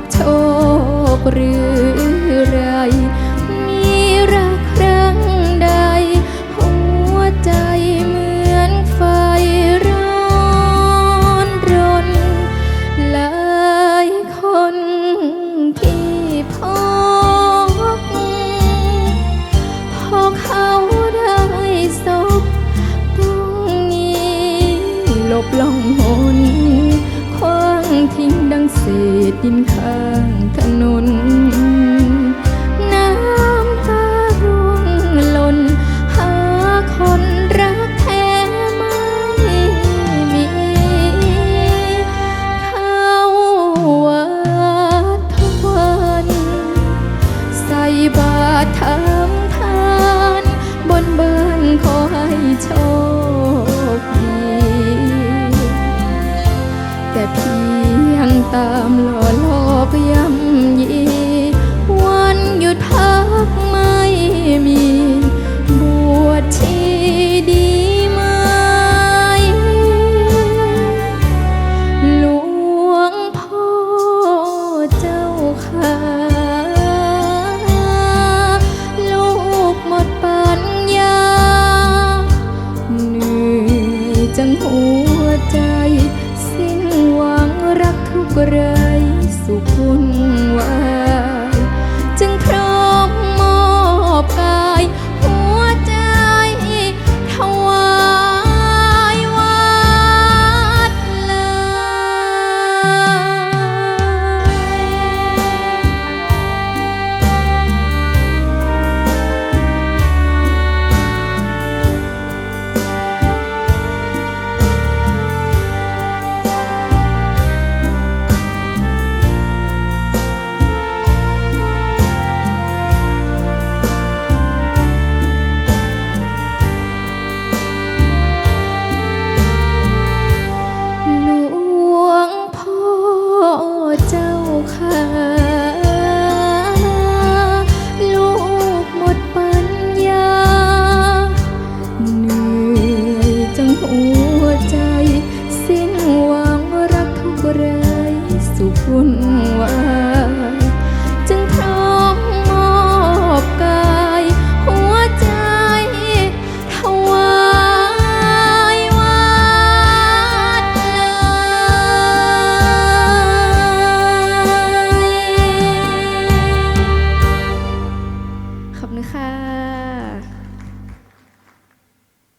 บโชคหรือ ดินข้างถนน น้ำตาร่วงหล่น หาคนรักแท้ไม่มี เข้าวัดทุกวัน ใส่บาตรทำทาน บนบานขอให้โชคดี แต่พียง ตามหล่อหลอกย่ำยีวันหยุดพักไม่มี บวชชีดีไหมหลวงพ่อเจ้าค่ะ กเริ